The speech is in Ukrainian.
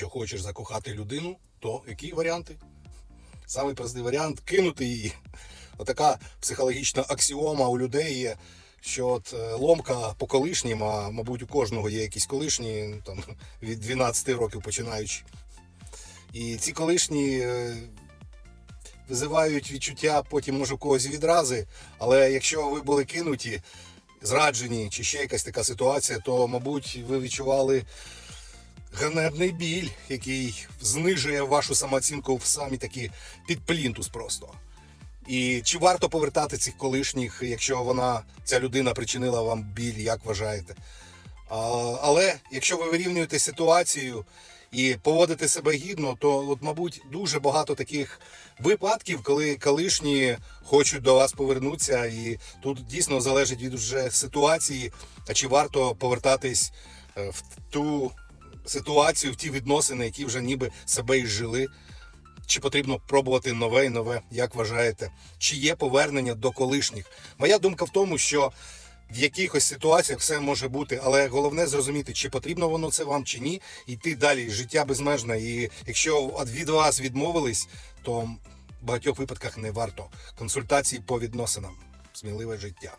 Якщо хочеш закохати людину, то які варіанти? Самий простий варіант кинути її. Отака психологічна аксіома у людей є, що от е, ломка по колишнім, а мабуть у кожного є якісь колишні, там, від 12 років починаючи. І ці колишні е, визивають відчуття потім, може, у когось відрази, але якщо ви були кинуті, зраджені, чи ще якась така ситуація, то, мабуть, ви відчували ганебний біль, який знижує вашу самооцінку в самі такі під плінтус просто. І чи варто повертати цих колишніх, якщо вона, ця людина причинила вам біль, як вважаєте? А, але якщо ви вирівнюєте ситуацію і поводите себе гідно, то, от, мабуть, дуже багато таких випадків, коли колишні хочуть до вас повернутися, і тут дійсно залежить від уже ситуації, а чи варто повертатись е, в ту ситуацію, в ті відносини, які вже ніби себе і жили. Чи потрібно пробувати нове і нове, як вважаєте? Чи є повернення до колишніх? Моя думка в тому, що в якихось ситуаціях все може бути, але головне зрозуміти, чи потрібно воно це вам, чи ні, йти далі. Життя безмежне. І якщо від- вас відмовились, то в багатьох випадках не варто. Консультації по відносинам. Сміливе життя.